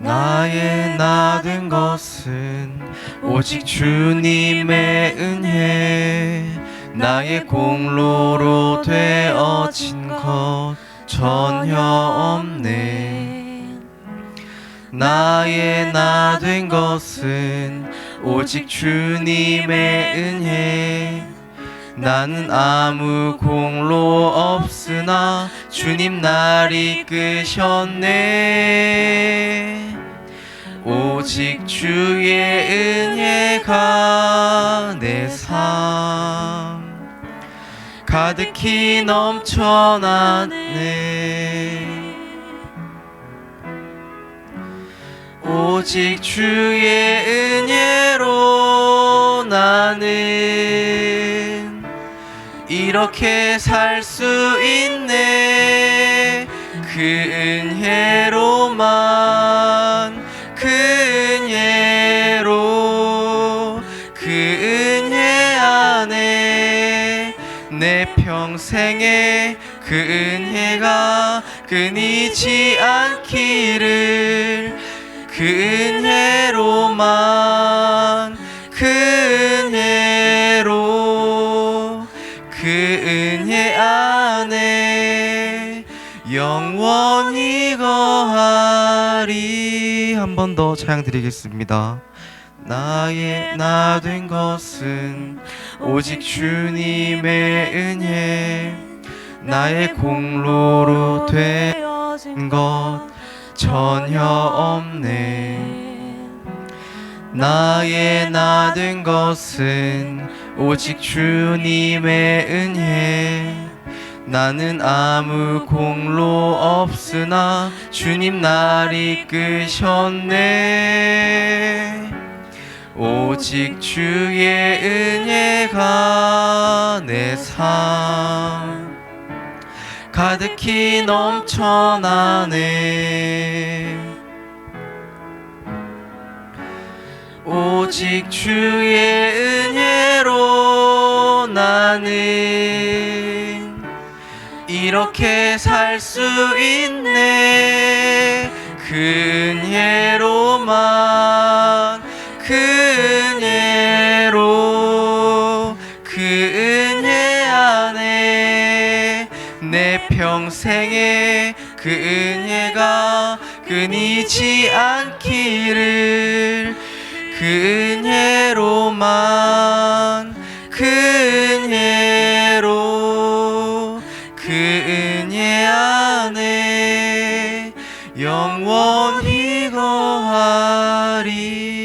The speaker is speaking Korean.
나의 나된 것은 오직 주님의 은혜. 나의 공로로 되어진 것 전혀 없네. 나의 나 된 것은 오직 주님의 은혜. 나는 아무 공로 없으나 주님 날 이끄셨네 오직 주의 은혜가 내 삶. 가득히 넘쳐나네. 오직 주의 은혜로 나는 이렇게 살 수 있네. 그 은혜로만 은혜 안에 내 평생에 그 은혜가 끊이지 않기를 그 은혜로만 그 은혜로 그 은혜 안에 영원히 거하리. 한 번 더 찬양 드리겠습니다 나의 나 된 것은 오직 주님의 은혜. 나의 공로로 된것 전혀 없네. 나의 나 된 것은 오직 주님의 은혜. 나는 아무 공로 없으나 주님 날 이끄셨네 오직 주의 은혜가 내 삶. 가득히 넘쳐나네. 오직 주의 은혜로 나는 이렇게 살 수 있네. 그 은혜 그 은혜가 끊이지 않기를 그 은혜로만 그 은혜로 그 은혜 안에 영원히 거하리